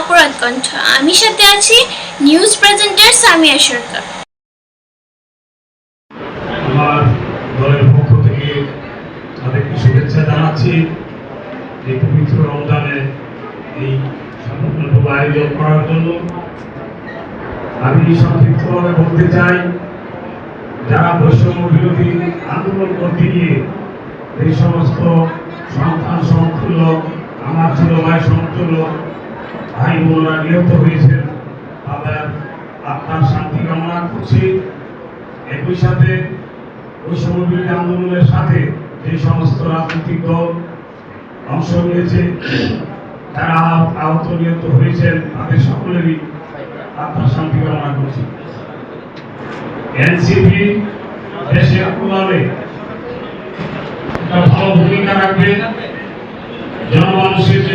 অপরাধ কণ্ঠ। আমি সাথে আছি নিউজ প্রেজেন্টার সামিয়া সরকার। আমার দলের পক্ষ থেকে তাদেরকে শুভেচ্ছা জানাচ্ছি। এই পবিত্র রমজানে এই সম্পূর্ণ আয়োজন করার জন্য আমি সংক্ষিপ্তভাবে বলতে চাই, যারা বৈষম্য বিরোধী আন্দোলন করতে গিয়ে এই সমস্ত সন্তান ছিল ভাই ভাই বোনরা নিহত হয়েছেন। তাদের আত্মার শান্তি কামনা করছি। একই সাথে সমবিরোধী আন্দোলনের সাথে যে সমস্ত রাজনৈতিক দল অংশ নিয়েছে তারা আহত নিহত হয়েছেন, তাদের সকলেরই আত্মার শান্তি কামনা করছি। এনসিপি দেশের কল্যাণে একটা ভালো ভূমিকা রাখবে। জনমানুষের যে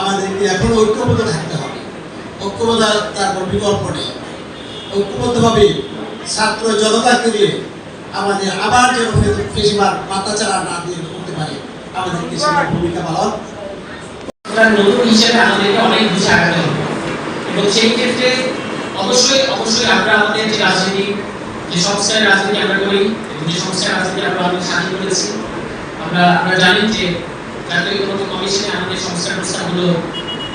আমাদেরকে এখনও ঐক্যবদ্ধ থাকতে হবে। ঐক্যবদ্ধ তার কোনো বিকল্প নেই। ঐক্যবদ্ধভাবে ছাত্র জনতাকে দিয়ে আমাদের আবার যেন ফেসিবাদ মাত্রাচারা না দিয়ে করতে পারে, আমাদেরকে সেটা ভূমিকা পালন। নতুন হিসেবে আমাদেরকে অনেক আগাতে হবে। এবং সেই ক্ষেত্রে অবশ্যই অবশ্যই আমরা আমাদের যে রাজনীতি, যে সংস্কারের রাজনীতি আমরা করি যে সংস্কারের রাজনীতি আমরা অনেক সাথে করেছি। আমরা আমরা জানি যে জাতীয় ঐক্যমত্য কমিশনে আমাদের সংস্কার প্রস্তাবগুলো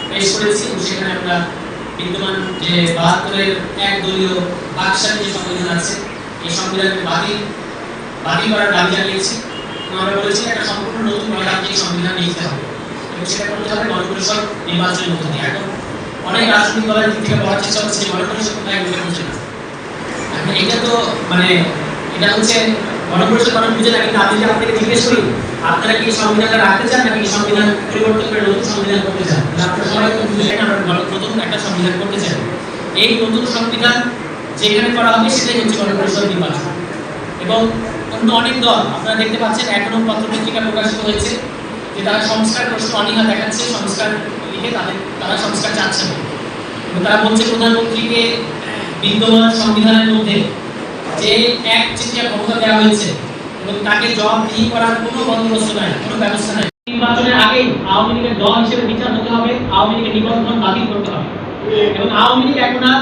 পেশ করেছি সেখানে আমরা বিদ্যমান যে বাহাত্তরের এক দলীয় বাকশালী যে সংবিধান আছে, এই সংবিধানকে বাতিল বাতিল করার দাবি জানিয়েছি। আমরা বলেছি একটা সম্পূর্ণ নতুন গণতান্ত্রিক সংবিধান লিখতে হবে এবং সেটা করতে হবে গণপরিষদ নির্বাচনের মধ্যে দিয়ে। এখন অনেক রাজনৈতিক দলের দিক থেকে বলার চেষ্টা হচ্ছে গণপরিষদ কোথায় এগুলো করছে না। এটা তো মানে এটা হচ্ছে গণপরিষদ মানুষ বুঝে না কিন্তু আমি যদি আপনাকে জিজ্ঞেস করি। আপনারা কি সংবিধানটা রাখতে চান নাকি সংবিধান পরিবর্তন করে নতুন সংবিধান করতে চান? আপনারা সবাই বুঝে আমরা নতুন একটা সংবিধান করতে চাই। এই নতুন সংবিধান যেখানে করা হবে সেটাই হচ্ছে গণপরিষদ নির্বাচন। এবং অন্য অনেক দল, আপনারা দেখতে পাচ্ছেন এখনও পত্রপত্রিকা প্রকাশিত হয়েছে, যে তারা সংস্কার প্রশ্ন অনীহা দেখাচ্ছে, সংস্কার লিখে তাদের, তারা সংস্কার চাচ্ছে না। এবং তারা বলছে প্রধানমন্ত্রীকে বিদ্যমান সংবিধানের মধ্যে যে এক চিঠিয়া ক্ষমতা দেওয়া হয়েছে করার কোনো বন্দোবস্ত নাই, কোনো ব্যবস্থা নাই। নির্বাচনের আওয়ামী লীগের দল হিসেবে বিচার হতে হবে, আওয়ামী লীগের নিবন্ধন বাতিল করতে হবে। এবং আওয়ামী লীগ এখন আর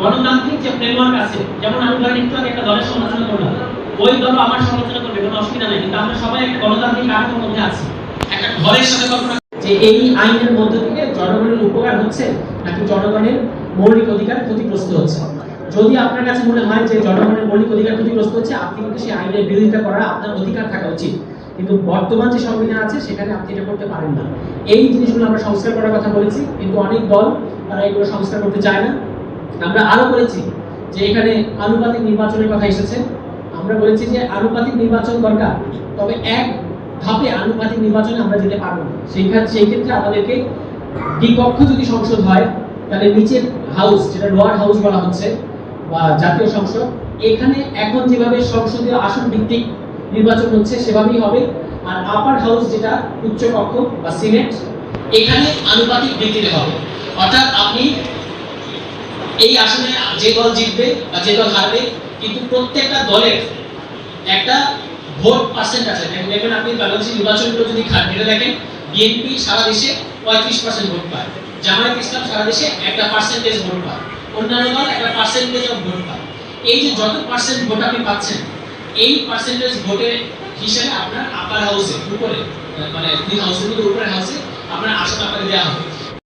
গণতান্ত্রিক যে ফ্রেমওয়ার্ক আছে, যেমন আমি একটা দলের সমালোচনা করলাম ওই দল আমার সমালোচনা করবে, কোনো অসুবিধা নেই। কিন্তু আমরা সবাই একটা গণতান্ত্রিক কাঠামোর মধ্যে আছি। একটা ঘরের সাথে কল্পনা যে এই আইনের মধ্য থেকে জনগণের উপকার হচ্ছে, নাকি জনগণের মৌলিক অধিকার ক্ষতিগ্রস্ত হচ্ছে? যদি আপনার কাছে মনে হয় যে জনগণের মৌলিক অধিকার ক্ষতিগ্রস্ত হচ্ছে, আপনি কিন্তু সেই আইনের বিরোধিতা করার আপনার অধিকার থাকা উচিত। কিন্তু বর্তমান যে সংবিধান আছে, সেখানে আপনি এটা করতে পারেন না। এই জিনিসগুলো আমরা সংস্কার করার কথা বলেছি, কিন্তু অনেক দল তারা এগুলো সংস্কার করতে চায় না। আমরা আরও বলেছি যে এখানে আনুপাতিক নির্বাচনের কথা এসেছে। আমরা বলেছি যে আনুপাতিক নির্বাচন দরকার, তবে এক ধাপে আনুপাতিক নির্বাচনে আমরা যেতে পারব না। সেই সেই ক্ষেত্রে আমাদেরকে দ্বিকক্ষ যদি সংসদ হয়, তাহলে নিচের হাউস যেটা লোয়ার হাউস বলা হচ্ছে বা জাতীয় সংসদ, এখানে এখন যেভাবে সংসদীয় আসন ভিত্তিক নির্বাচন হচ্ছে, সেভাবেই হবে। আর আপার হাউস যেটা উচ্চ কক্ষ বা সিনেট এখানে আনুপাতিক ভিত্তিতে হবে। অর্থাৎ আপনি এই আসনে যে দল জিতবে বা যে দল হারবে, কিন্তু প্রত্যেকটা দলের একটা ভোট পার্সেন্ট আছে। দেখবেন আপনি বাংলাদেশের নির্বাচনগুলো যদি ঘেটে দেখেন, বিএনপি সারা দেশে পঁয়ত্রিশ পার্সেন্ট ভোট পায়। জামায়াত ইসলাম সারা দেশে একটা পার্সেন্টেজ ভোট পায়। অন্যান্য দল একটা পার্সেন্টেজ অফ ভোট পায়। এই যে যত পার্সেন্ট ভোট আপনি পাচ্ছেন, এই পার্সেন্টেজ ভোটের হিসাবে আপনার আপার হাউসে উপরে মানে দুই হাউসের মধ্যে উপরে হাউসে আপনার আসন আপনাকে দেওয়া হবে।